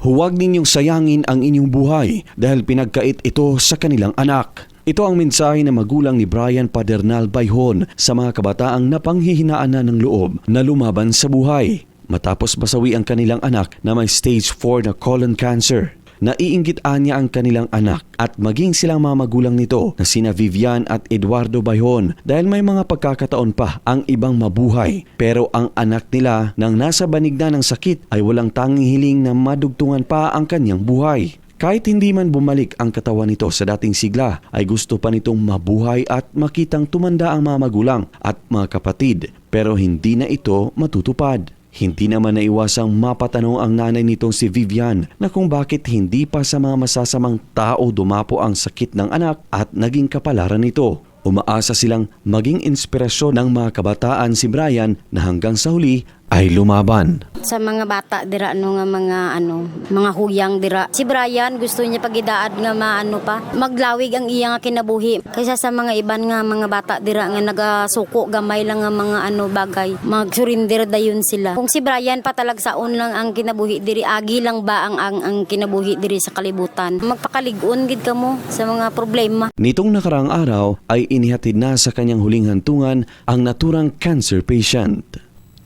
huwag ninyong sayangin ang inyong buhay dahil pinagkait ito sa kanilang anak. Ito ang mensahe ng magulang ni Brian Padernal Bayhon sa mga kabataang napanghihinaan na ng loob na lumaban sa buhay matapos masawi ang kanilang anak na may stage 4 na colon cancer. Naiinggit niya ang kanilang anak at maging silang mga magulang nito na sina Vivian at Eduardo Bayhon dahil may mga pagkakataon pa ang ibang mabuhay. Pero ang anak nila nang nasa banig na ng sakit ay walang tanging hiling na madugtungan pa ang kanyang buhay. Kahit hindi man bumalik ang katawan nito sa dating sigla, ay gusto pa nitong mabuhay at makitang tumanda ang mga magulang at mga kapatid. Pero hindi na ito matutupad. Hindi naman naiwasang mapatanong ang nanay nitong si Vivian na kung bakit hindi pa sa mga masasamang tao dumapo ang sakit ng anak at naging kapalaran nito. Umaasa silang maging inspirasyon ng mga kabataan si Brian na hanggang sa huli ay lumaban. Sa mga bata dira no nga mga ano mga huyang dira. Si Brian gusto niya pagidaad nga maano pa maglawig ang iya nga kinabuhi. Kaysa sa mga iban nga mga bata dira nga nagasuko gamay lang nga mga ano bagay magsurinder dayon sila. Kung si Brian pa talag saon lang ang kinabuhi diri agi lang ba ang ang, ang kinabuhi diri sa kalibutan? Magpakaligon gid kamo sa mga problema. Nitong nakaraang araw ay inihatid na sa kanyang huling hantungan ang naturang cancer patient.